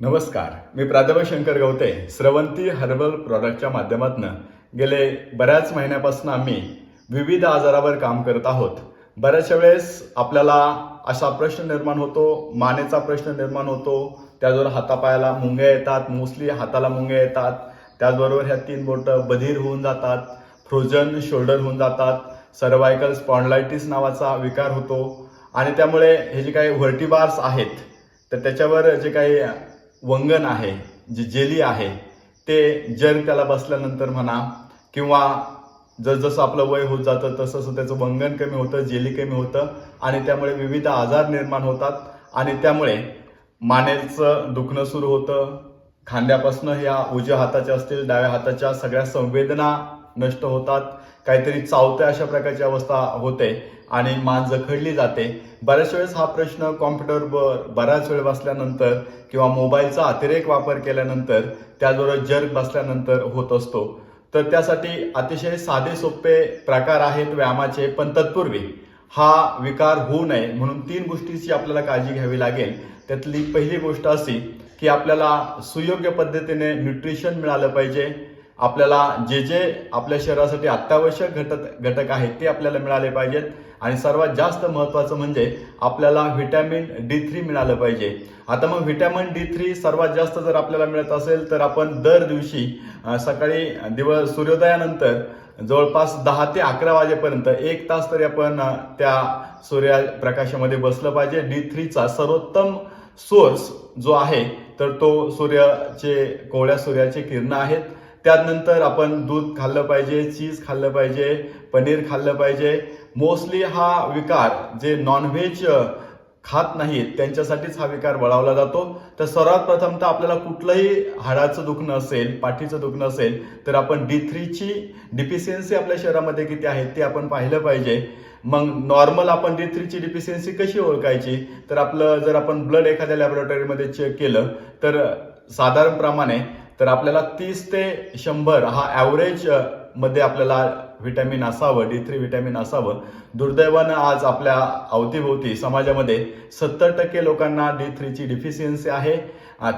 नमस्कार. मी प्राध्यापक शंकर गवते स्रवंती हर्बल प्रॉडक्टच्या माध्यमातून गेले बऱ्याच महिन्यापासून आम्ही विविध आजारावर काम करत आहोत. बऱ्याचशा वेळेस आपल्याला असा प्रश्न निर्माण होतो मानेचा प्रश्न निर्माण होतो. त्याचबरोबर हातापायाला मुंग्या येतात मोस्टली हाताला मुंग्या येतात. त्याचबरोबर ह्या तीन बोटं बधीर होऊन जातात फ्रोजन शोल्डर होऊन जातात. सर्वायकल स्पॉन्डलायटिस नावाचा विकार होतो. आणि त्यामुळे हे जे काही व्हर्टिबार्स आहेत तर त्याच्यावर जे काही वंगण आहे जे जेली आहे ते जर त्याला बसल्यानंतर म्हणा किंवा जसजसं आपलं वय होत जातं तसं त्याचं वंगण कमी होतं जेली कमी होतं आणि त्यामुळे विविध आजार निर्माण होतात आणि त्यामुळे मानेचं दुखणं सुरू होतं. खांद्यापासून या उजव्या हाताच्या असतील डाव्या हाताच्या सगळ्या संवेदना नष्ट होतात. काहीतरी चावत्या अशा प्रकारची अवस्था होते आणि मान जखडली जाते. बऱ्याच वेळेस हा प्रश्न कॉम्प्युटरवर बऱ्याच वेळ बसल्यानंतर किंवा मोबाईलचा अतिरेक वापर केल्यानंतर त्याचबरोबर जर्क बसल्यानंतर होत असतो. तर त्यासाठी अतिशय साधे सोपे प्रकार आहेत व्यायामाचे पण तत्पूर्वी हा विकार होऊ नये म्हणून तीन गोष्टीची आपल्याला काळजी घ्यावी लागेल. त्यातली पहिली गोष्ट अशी की आपल्याला सुयोग्य पद्धतीने न्यूट्रिशन मिळालं पाहिजे. आपल्याला जे जे आपल्या शरीरासाठी अत्यावश्यक घटक घटक आहेत ते आपल्याला मिळाले पाहिजेत. आणि सर्वात जास्त महत्त्वाचं म्हणजे आपल्याला व्हिटॅमिन डी थ्री मिळालं पाहिजे. आता मग व्हिटॅमिन डी थ्री सर्वात जास्त जर आपल्याला मिळत असेल तर आपण दर दिवशी सकाळी दिवस सूर्योदयानंतर जवळपास दहा ते अकरा वाजेपर्यंत एक तास तरी आपण त्या सूर्यप्रकाशामध्ये बसलं पाहिजे. डी थ्रीचा सर्वोत्तम सोर्स जो आहे तर तो सूर्याचे कोवळ्या सूर्याचे किरण आहेत. त्यानंतर आपण दूध खाल्लं पाहिजे चीज खाल्लं पाहिजे पनीर खाल्लं पाहिजे. मोस्टली हा विकार जे नॉनव्हेज खात नाहीत त्यांच्यासाठीच हा विकार बळावला जातो. तर सर्वात प्रथम तर आपल्याला कुठलंही हाडाचं दुखणं असेल पाठीचं दुखणं असेल तर आपण डी थ्रीची डिफिशियन्सी आपल्या शरीरामध्ये किती आहे ते आपण पाहिलं पाहिजे. मग नॉर्मल आपण डी थ्रीची डिफिशियन्सी कशी ओळखायची? तर आपलं जर आपण ब्लड एखाद्या लॅबोरेटरीमध्ये चेक केलं तर साधारणप्रमाणे तर आपल्याला तीस ते शंभर हा ॲव्हरेजमध्ये आपल्याला व्हिटॅमिन असावं डी थ्री व्हिटॅमिन असावं. दुर्दैवानं आज आपल्या अवतीभोवती समाजामध्ये सत्तर टक्के लोकांना डी थ्रीची डिफिशियन्सी आहे.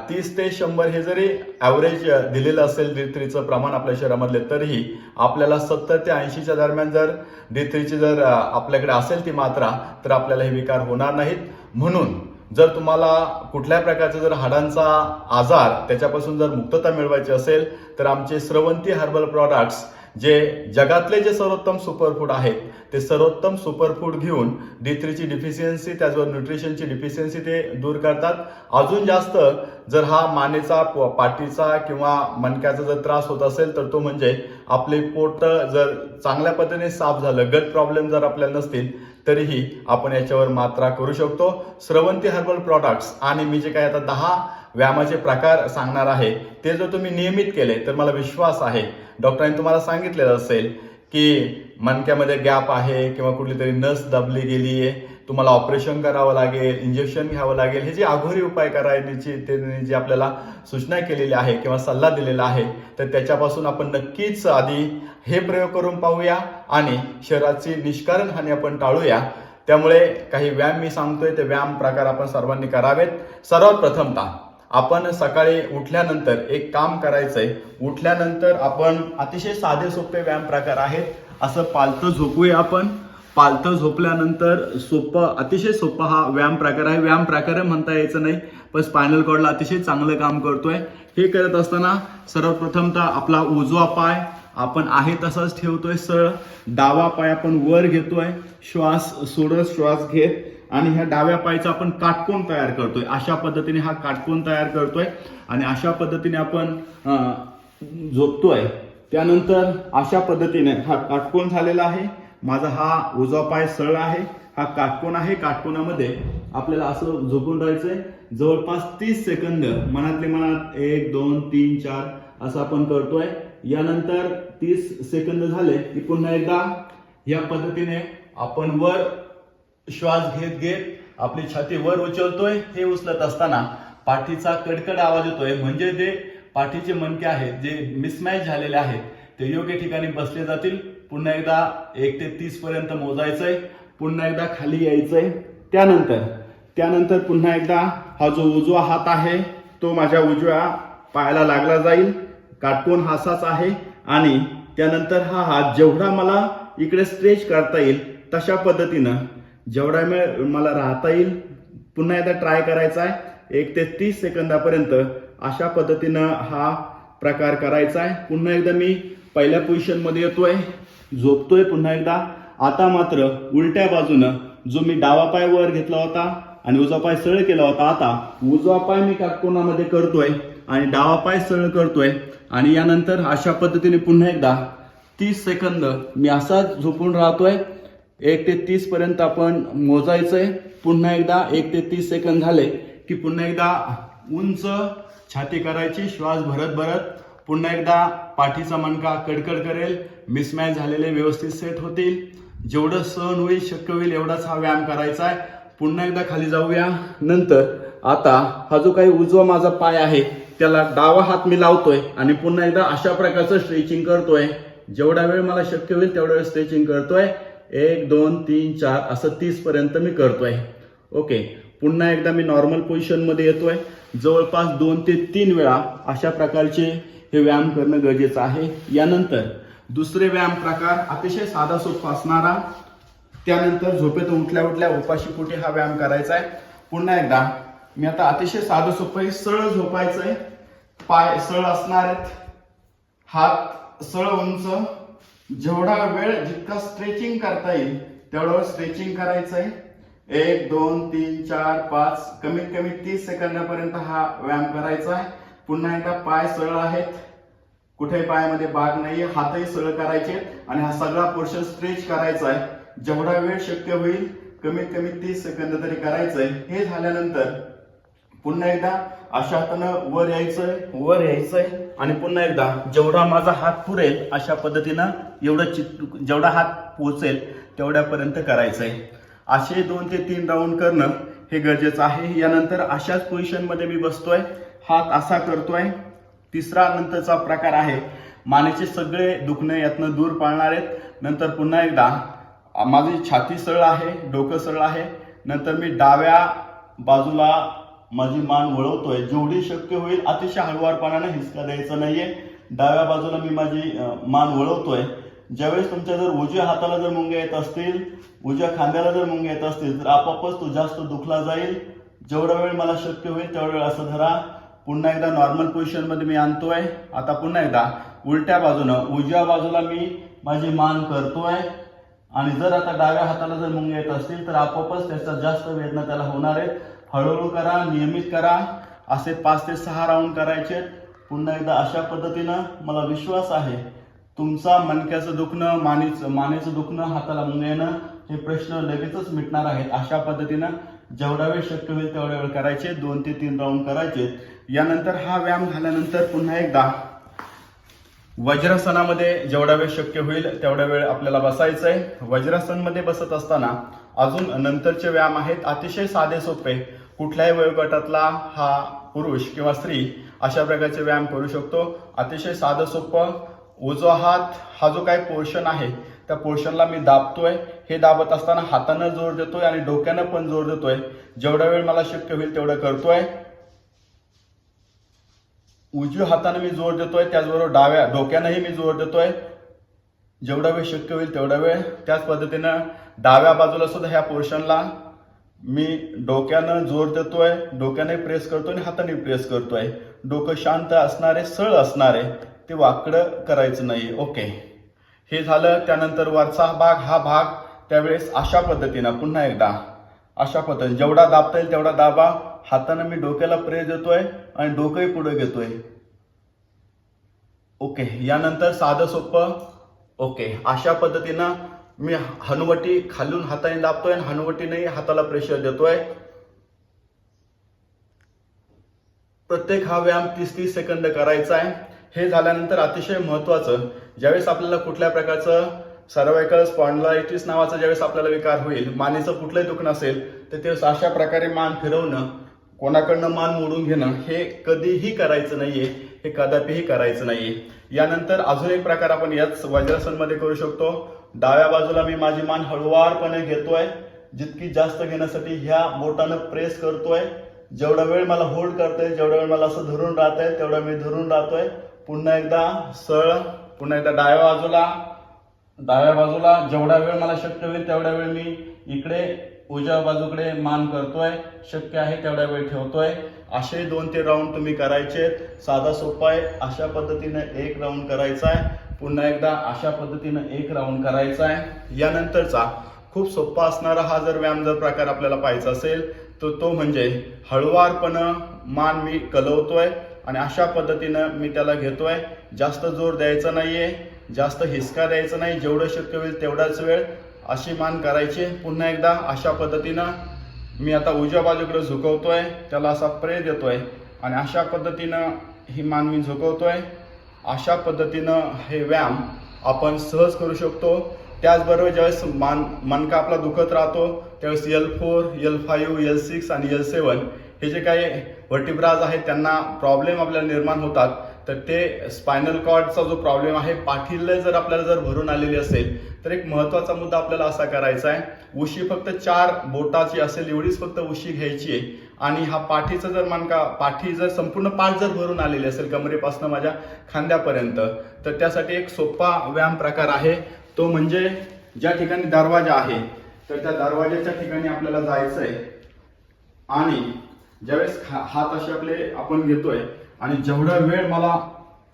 तीस ते शंभर हे जरी ॲव्हरेज दिलेलं असेल डी थ्रीचं प्रमाण आपल्या शहरामधले तरीही आपल्याला सत्तर ते ऐंशीच्या दरम्यान जर डी थ्रीची जर आपल्याकडे असेल ती मात्रा तर आपल्याला हे विकार होणार नाहीत. म्हणून जर तुम्हाला कुठल्या प्रकारचा जर हाडांचा आजार त्याच्यापासून जर मुक्तता मिळवायची असेल तर आमचे स्रवंती हर्बल प्रॉडक्ट्स जे जगातले जे सर्वोत्तम सुपरफूड आहेत ते सर्वोत्तम सुपरफूड घेऊन डी थ्रीची डिफिशियन्सी त्याचबरोबर न्यूट्रिशनची डिफिशियन्सी ते दूर करतात. अजून जास्त जर हा मानेचा प- पाठीचा किंवा मणक्याचा जर त्रास होत असेल तर तो म्हणजे आपले पोट जर चांगल्या पद्धतीने साफ झालं गट प्रॉब्लेम जर आपल्याला नसतील तरीही आपण याच्यावर मात्रा करू शकतो. स्रवंती हर्बल प्रॉडक्ट्स आणि मी जे काय आता दहा व्यायामाचे प्रकार सांगणार आहे ते जर तुम्ही नियमित केले तर मला विश्वास आहे डॉक्टरांनी तुम्हाला सांगितलेलं असेल की मणक्यामध्ये गॅप आहे किंवा कुठली तरी नस दाबली गेली आहे तुम्हाला ऑपरेशन करावं लागेल इंजेक्शन घ्यावं लागेल हे जे अघोरी उपाय करायची त्यांनी जी आपल्याला सूचना केलेली आहे किंवा सल्ला दिलेला आहे तर त्याच्यापासून आपण नक्कीच आधी हे प्रयोग करून पाहूया आणि शरीराची निष्कारण हानी आपण टाळूया. त्यामुळे काही व्यायाम मी सांगतोय ते व्यायाम प्रकार आपण सर्वांनी करावेत. सर्वात प्रथमतः आपण सकाळी उठल्यानंतर एक काम करायचंय. उठल्यानंतर आपण अतिशय साधे सोपे व्यायाम प्रकार आहेत. असं पालतं झोपूया आपण. पालथं झोपल्यानंतर सोपं अतिशय सोपा हा व्यायाम प्रकार आहे. व्यायाम प्रकार म्हणता यायचं नाही पण स्पायनल कॉर्डला अतिशय चांगलं काम करतोय. हे करत असताना सर्वप्रथम तर आपला उजवा पाय आपण आहे तसाच ठेवतोय सरळ. डावा पाय आपण वर घेतोय श्वास सोडत श्वास घेत. आणि ह्या डाव्या पायचा आपण काटकोन तयार करतोय. अशा पद्धतीने हा काटकोन तयार करतोय. आणि अशा पद्धतीने आपण झोपतोय. त्यानंतर अशा पद्धतीने हा काटकोन झालेला आहे. माझा हा उजवा पाय सरळ आहे हा काटकोण आहे. काटकोणामध्ये आपल्याला असं झोपून राहायचंय. जवळपास तीस सेकंद मनातले मनात एक दोन तीन चार असं आपण करतोय. यानंतर तीस सेकंद झाले की पुन्हा एकदा या पद्धतीने आपण वर श्वास घेत घेत आपली छाती वर उचलतोय. हे उचलत असताना पाठीचा कडकड आवाज येतोय. म्हणजे जे पाठीचे मणके आहेत जे मिसमॅच झालेले आहेत ते योग्य ठिकाणी बसले जातील. पुन्हा एकदा एक ते तीस पर्यंत मोजायचंय. पुन्हा एकदा खाली यायचंय. त्यानंतर त्यानंतर पुन्हा एकदा हा जो उजवा हात आहे तो माझ्या उजव्या पायाला लागला जाईल. काटकोन हासाच आहे. आणि त्यानंतर हा हात जेवढा मला इकडे स्ट्रेच करता येईल तशा पद्धतीनं जेवढा वेळ मला राहता येईल पुन्हा एकदा ट्राय करायचा आहे एक ते तीस सेकंदापर्यंत अशा पद्धतीनं हा प्रकार करायचा आहे पुन्हा एकदा मी पहिल्या पोझिशनमध्ये येतोय. झोपतोय पुन्हा एकदा. आता मात्र उलट्या बाजूनं जो मी डावा पाय वर घेतला होता आणि उजवा पाय सरळ केला होता आता उजवा पाय मी काटकोनामध्ये करतोय आणि डावा पाय सरळ करतोय आणि यानंतर अशा पद्धतीने पुन्हा एकदा तीस सेकंद मी असाच झोपून राहतोय. एक ते तीस पर्यंत आपण मोजायचंय. पुन्हा एकदा एक ते तीस सेकंद झाले की पुन्हा एकदा उंच छाती करायची श्वास भरत भरत पुन्हा एकदा पाठीचा मणका कडकड करेल. मिसमॅच झालेले व्यवस्थित सेट होतील. जेवढं सहन होईल शक्य होईल एवढाच हा व्यायाम करायचा आहे. पुन्हा एकदा खाली जाऊया. नंतर आता हा जो काही उजवा माझा पाय आहे त्याला डावा हात मी लावतोय आणि पुन्हा एकदा अशा प्रकारचं स्ट्रेचिंग करतोय. जेवढा वेळ मला शक्य होईल तेवढा वेळ स्ट्रेचिंग करतोय. एक दोन तीन चार असं तीस पर्यंत मी करतोय. ओके. पुन्हा एकदा मी नॉर्मल पोझिशनमध्ये येतोय. जवळपास दोन ते तीन वेळा अशा प्रकारचे हे व्यायाम करणं गरजेचं आहे. यानंतर दुसरे व्यायाम प्रकार अतिशय साधा सोपा असणारा. त्यानंतर झोपेतून उठल्या उठल्या उपाशी पोटी हा व्यायाम करायचा आहे. पुन्हा एकदा मी आता अतिशय साधं सोपं आहे सरळ झोपायचंय. पाय सरळ असणार आहेत. हात सरळ उंच. जेवढा वेळ जितका स्ट्रेचिंग करता येईल तेवढा वेळ स्ट्रेचिंग करायचंय. एक दोन तीन चार पाच कमीत कमी तीस सेकंदापर्यंत हा व्यायाम करायचा आहे. पुन्हा एकदा पाय सरळ आहेत. कुठेही पायामध्ये बाग नाहीये हातही सरळ करायचे आणि हा सगळा पोर्शन स्ट्रेच करायचा आहे. जेवढा वेळ शक्य होईल कमीत कमी तीस सेकंद तरी करायचंय. हे झाल्यानंतर पुन्हा एकदा अशा हातानं वर यायचंय वर यायचंय आणि पुन्हा एकदा जेवढा माझा हात पुरेल अशा पद्धतीनं एवढं चित जेवढा हात पोचेल तेवढ्यापर्यंत करायचंय. असे दोन ते तीन राऊंड करणं हे गरजेचं आहे. यानंतर अशाच पोझिशनमध्ये मी बसतोय. हात असा करतोय. तिसरा नंतरचा प्रकार आहे. मानेचे सगळे दुखणे यातनं दूर पाळणार आहेत. नंतर पुन्हा एकदा माझी छाती सरळ आहे डोकं सरळ आहे. नंतर मी डाव्या बाजूला माझी मान वळवतोय. जेवढी शक्य होईल अतिशय हळुवारपणाने हिसका द्यायचा नाहीये. डाव्या बाजूला मी माझी मान वळवतोय. ज्यावेळेस तुमच्या जर उजव्या हाताला जर मुंग्या येत असतील उजव्या खांद्याला जर मुंग्या येत असतील तर आपोआपच तो जास्त दुखला जाईल. जेवढा वेळ मला शक्य होईल तेवढा वेळ असं धरा. पुन्हा एकदा नॉर्मल पोझिशनमध्ये मी आणतोय. आता पुन्हा एकदा उलट्या बाजूनं उजव्या बाजूला मी माझी मान करतोय. आणि जर आता डाव्या हाताला जर मुंग येत असतील तर आपोआपच त्याचा जास्त वेदना त्याला होणार आहेत. हळूहळू करा नियमित करा. असे पाच ते सहा राऊंड करायचे. पुन्हा एकदा अशा पद्धतीनं मला विश्वास आहे तुमचा मणक्याचं दुखणं मानेचं मानेचं दुखणं हाताला मुंग येणं हे प्रश्न लगेचच मिटणार आहेत. अशा पद्धतीनं जेवढा वेळ शक्य होईल तेवढा वेळ करायचे दोन ते तीन राऊंड करायचे. यानंतर हा व्यायाम झाल्यानंतर पुन्हा एकदा वज्रासनामध्ये जेवढा वेळ शक्य होईल तेवढा वेळ आपल्याला बसायचं आहे वज्रासनमध्ये बसत असताना अजून नंतरचे व्यायाम आहेत अतिशय साधे सोपे. कुठल्याही वयोगटातला हा पुरुष किंवा स्त्री अशा प्रकारचे व्यायाम करू शकतो. अतिशय साधं सोपं. उजवा हात हा जो काही पोर्शन आहे त्या पोर्शनला मी दाबतोय. हे दाबत असताना हातानं जोर देतोय आणि डोक्यानं पण जोर देतोय. जेवढा वेळ मला शक्य होईल तेवढं करतोय. उजव्या हाताने मी जोर देतोय त्याचबरोबर डाव्या डोक्यानंही मी जोर देतोय. जेवढा वेळ शक्य होईल तेवढा वेळ. त्याच पद्धतीनं डाव्या बाजूला सुद्धा ह्या पोर्शनला मी डोक्यानं जोर देतोय. डोक्याने प्रेस करतोय आणि हाताने प्रेस करतोय. डोकं शांत असणारे सरळ असणारे ते वाकडं करायचं नाही ओके. हे झालं त्यानंतर वरचा भाग हा भाग त्यावेळेस अशा पद्धतीनं पुन्हा एकदा अशा पद्धतीने जेवढा दाबता येईल तेवढा दाबा. हाताने मी डोक्याला प्रेस देतोय आणि डोकंही पुढे घेतोय. ओके यानंतर साधं सोपं. ओके अशा पद्धतीनं मी हनुवटी खालून हाताने दाबतोय आणि हनुवटीने हाताला प्रेशर देतोय. प्रत्येक हा व्यायाम तीस तीस सेकंद करायचा आहे. हे झाल्यानंतर अतिशय महत्वाचं ज्यावेळेस आपल्याला कुठल्या प्रकारचं सर्वायकल स्पॉन्डलायटिस नावाचा ज्यावेळेस आपल्याला विकार होईल मानेचं कुठलंही दुखणं असेल तर ते अशा प्रकारे मान फिरवणं कोणाकडनं मान मोडून घेणं हे कधीही करायचं नाहीये हे कदापिही करायचं नाहीये. यानंतर अजून एक प्रकार आपण याच वज्रासनमध्ये करू शकतो. डाव्या बाजूला मी माझी मान हळुवारपणे घेतोय. जितकी जास्त घेण्यासाठी ह्या बोटानं प्रेस करतोय. जेवढा वेळ मला होल्ड करतोय जेवढा वेळ मला असं धरून राहतंय तेवढा मी धरून राहतोय. पुन्हा एकदा सळ पुन्हा एकदा डाव्या बाजूला डाव्या बाजूला जेवढा वेळ मला शक्य होईल तेवढा वेळ मी इकडे उजव्या बाजूकडे मान करतोय शक्य आहे तेवढा वेळ ठेवतोय. असे दोन ते राऊंड तुम्ही करायचे साधा सोपा आहे. अशा पद्धतीनं एक राऊंड करायचा आहे. पुन्हा एकदा अशा पद्धतीनं एक राऊंड करायचा आहे. यानंतरचा खूप सोपा असणारा हा जर व्यायाम जर प्रकार आपल्याला पाहायचा असेल तर तो म्हणजे हळुवारपणं मान मी कलवतोय. आणि अशा पद्धतीनं मी त्याला घेतो आहे जास्त जोर द्यायचा नाही आहे जास्त हिसका द्यायचा नाही जेवढं शक्य होईल तेवढाच वेळ अशी मान करायची. पुन्हा एकदा अशा पद्धतीनं मी आता उजव्या बाजूकडे आहे त्याला असा प्रेय देतो आहे आणि अशा पद्धतीनं ही मान मी झुकवतो आहे अशा पद्धतीनं हे व्यायाम आपण सहज करू शकतो. त्याचबरोबर ज्यावेळेस मान मनका आपला दुखत राहतो त्यावेळेस L four L five L six आणि एल सेवन हे जे काही व्हर्टिब्राज आहेत त्यांना प्रॉब्लेम आपल्याला निर्माण होतात. तर ते स्पायनल कॉर्डचा जो प्रॉब्लेम आहे पाठीला जर आपल्याला जर भरून आलेली असेल तर एक महत्त्वाचा मुद्दा आपल्याला असा करायचा आहे. उशी फक्त चार बोटाची असेल एवढीच फक्त उशी घ्यायची आहे. आणि हा पाठीचा जर मानका पाठी जर संपूर्ण पाठ जर भरून आलेली असेल कमरेपासून माझ्या खांद्यापर्यंत तर त्यासाठी एक सोपा व्यायाम प्रकार आहे. तो म्हणजे ज्या ठिकाणी दरवाजा आहे तर त्या दरवाजाच्या ठिकाणी आपल्याला जायचं आहे आणि ज्यावेळेस हात असे आपले आपण घेतोय आणि जेवढा वेळ मला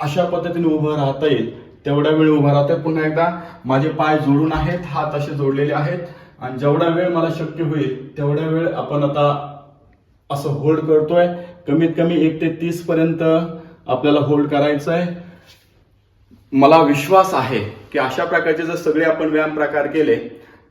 अशा पद्धतीने उभं राहता येईल तेवढा वेळ उभा राहतोय पुन्हा एकदा माझे पाय जोडून आहेत हात असे जोडलेले आहेत. आणि जेवढा वेळ मला शक्य होईल तेवढा वेळ आपण आता असं होल्ड करतोय. कमीत कमी एक ते तीस पर्यंत आपल्याला होल्ड करायचं आहे मला विश्वास आहे की अशा प्रकारचे जर सगळे आपण व्यायाम प्रकार केले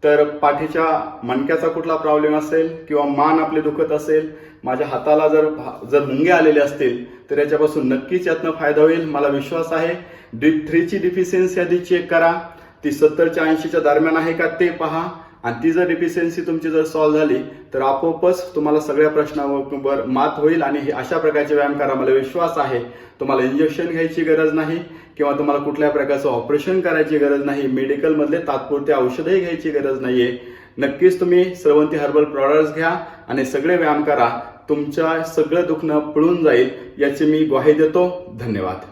तर पाठीच्या मणक्याचा कुठला प्रॉब्लेम असेल किंवा मान आपले दुखत असेल माझ्या हाताला जर जर मुंगे आलेले असतील तर याच्यापासून नक्कीच यातनं फायदा होईल. मला विश्वास आहे डी थ्रीची डिफिशियन्सी आधी चेक करा. ती सत्तरच्या ऐंशीच्या दरम्यान आहे का ते पहा. आणि ती जर डिफिशियन्सी तुमची जर सॉल्व्ह झाली तर आपोआपच तुम्हाला सगळ्या प्रश्नावर मात होईल आणि हे अशा प्रकारचे व्यायाम करा. मला विश्वास आहे तुम्हाला इंजेक्शन घ्यायची गरज नाही किंवा तुम्हाला कुठल्या प्रकारचं ऑपरेशन करायची गरज नाही मेडिकलमधले तात्पुरते औषधही घ्यायची गरज नाहीये. नक्कीच तुम्ही श्रवंती हर्बल प्रॉडक्ट्स घ्या आणि सगळे व्यायाम करा. तुमच्या सगळं दुखणं पळून जाईल याची मी ग्वाही देतो. धन्यवाद.